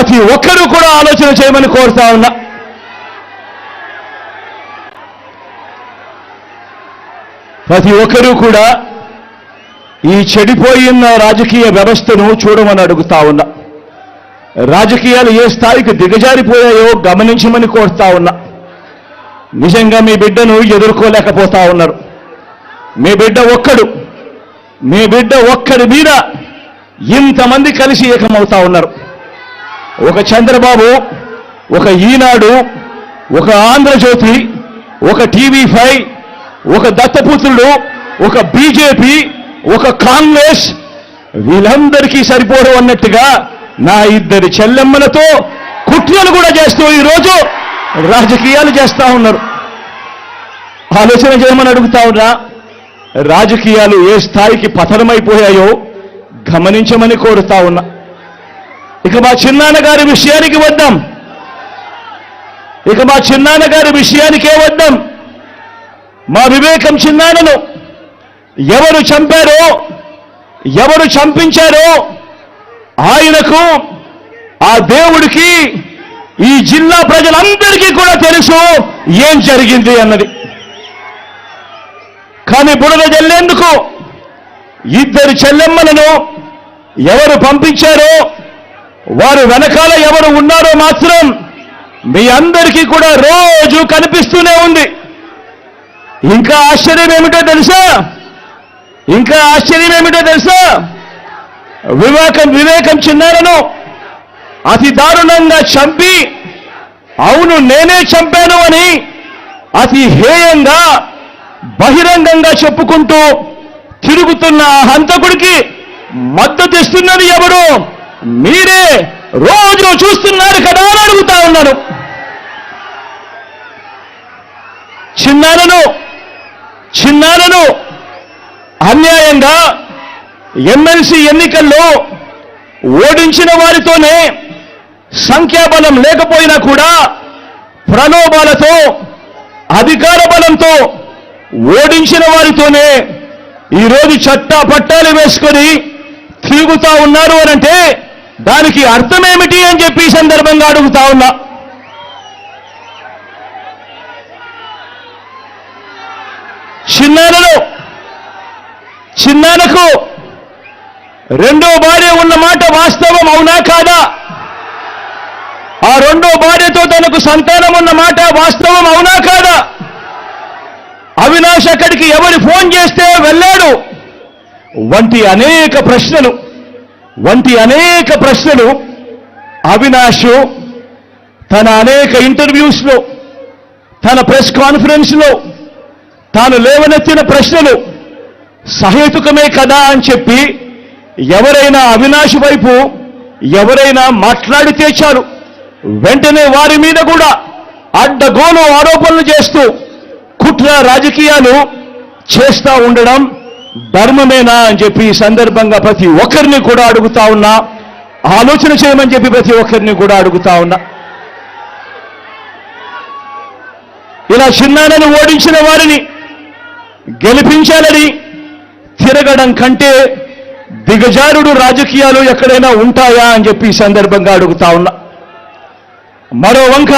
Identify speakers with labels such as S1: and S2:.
S1: ప్రతి ఒక్కరూ కూడా ఆలోచన చేయమని కోరుతా ఉన్నా. ప్రతి ఒక్కరూ కూడా ఈ చెడిపోయిన రాజకీయ వ్యవస్థను చూడమని అడుగుతా ఉన్నా. రాజకీయాలు ఏ స్థాయికి దిగజారిపోయాయో గమనించమని కోరుతా ఉన్నా. నిజంగా మీ బిడ్డను ఎదుర్కోలేకపోతా ఉన్నారు. మీ బిడ్డ ఒక్కడు మీ బిడ్డ ఒక్కడి మీద ఇంతమంది కలిసి ఏకమవుతా ఉన్నారు. ఒక చంద్రబాబు ఒక ఈనాడు ఒక ఆంధ్రజ్యోతి ఒక టీవీ ఫైవ్ ఒక దత్తపుత్రుడు ఒక బీజేపీ ఒక కాంగ్రెస్ వీళ్ళందరికీ సరిపోవడం అన్నట్టుగా నా ఇద్దరి చెల్లెమ్మలతో కుట్రలు కూడా చేస్తూ ఈరోజు రాజకీయాలు చేస్తా ఉన్నారు. ఆలోచన చేయమని అడుగుతా ఉన్నా రాజకీయాలు ఏ స్థాయికి పతనమైపోయాయో గమనించమని కోరుతా ఉన్నా. ఇక మా చిన్నాన్న గారి విషయానికి వద్దాం. ఇక మా చిన్నాన్న గారి విషయానికే వద్దాం. మా వివేకం చిన్నాన్నను ఎవరు చంపారో ఎవరు చంపించారో ఆయనకు ఆ దేవుడికి ఈ జిల్లా ప్రజలందరికీ కూడా తెలుసు ఏం జరిగింది అన్నది. కానీ బుడద జల్లేందుకు ఇద్దరు చెల్లెమ్మలను ఎవరు పంపించారో వారు వెనకాల ఎవరు ఉన్నారో మాత్రం మీ అందరికీ కూడా రోజు కనిపిస్తూనే ఉంది. ఇంకా ఆశ్చర్యం ఏమిటో తెలుసా? ఇంకా ఆశ్చర్యం ఏమిటో తెలుసా? వివేకం వివేకం చిన్నారను అతి దారుణంగా చంపి అవును నేనే చంపాను అని అతి హేయంగా బహిరంగంగా చెప్పుకుంటూ తిరుగుతున్న ఆ హంతకుడికి మద్దతు ఇస్తున్నది ఎవరు? మీరే రోజు చూస్తున్నారు కదా అని అడుగుతా ఉన్నాను. చిన్నారను చిన్నారను అన్యాయంగా ఎమ్మెల్సీ ఎన్నికల్లో ఓడించిన వారితోనే సంఖ్యాబలం లేకపోయినా కూడా ప్రలోభాలతో అధికార బలంతో ఓడించిన వారితోనే ఈరోజు చట్టా పట్టాలు వేసుకొని తిరుగుతా ఉన్నారు అనంటే దానికి అర్థమేమిటి అని చెప్పి సందర్భంగా అడుగుతా ఉన్నా. చిన్నారలో చిన్నారకు రెండో భార్య ఉన్న మాట వాస్తవం అవునా కాదా? ఆ రెండో భార్యతో తనకు సంతానం ఉన్న మాట వాస్తవం అవునా కాదా? అవినాష్ అక్కడికి ఎవరు ఫోన్ చేస్తే వెళ్ళాడు? వంటి అనేక ప్రశ్నలు. వంటి అనేక ప్రశ్నలు అవినాష్ తన అనేక ఇంటర్వ్యూస్లో తన ప్రెస్ కాన్ఫరెన్స్లో తాను లేవనెత్తిన ప్రశ్నలు సహేతుకమే కదా అని చెప్పి ఎవరైనా అవినాష్ వైపు ఎవరైనా మాట్లాడితే చాలు. వెంటనే వారి మీద కూడా అడ్డగోలు ఆరోపణలు చేస్తూ కుట్ర రాజకీయాలు చేస్తా ఉండడం ధర్మమేనా అని చెప్పి ఈ సందర్భంగా ప్రతి ఒక్కరిని కూడా అడుగుతా ఉన్నా. ఆలోచన చేయమని చెప్పి ప్రతి ఒక్కరిని కూడా అడుగుతా ఉన్నా. ఇలా చిన్నానని ఓడించిన వారిని గెలిపించాలని తిరగడం కంటే దిగజారుడు రాజకీయాలు ఎక్కడైనా ఉంటాయా అని చెప్పి ఈ సందర్భంగా అడుగుతా ఉన్నా. మరో వంక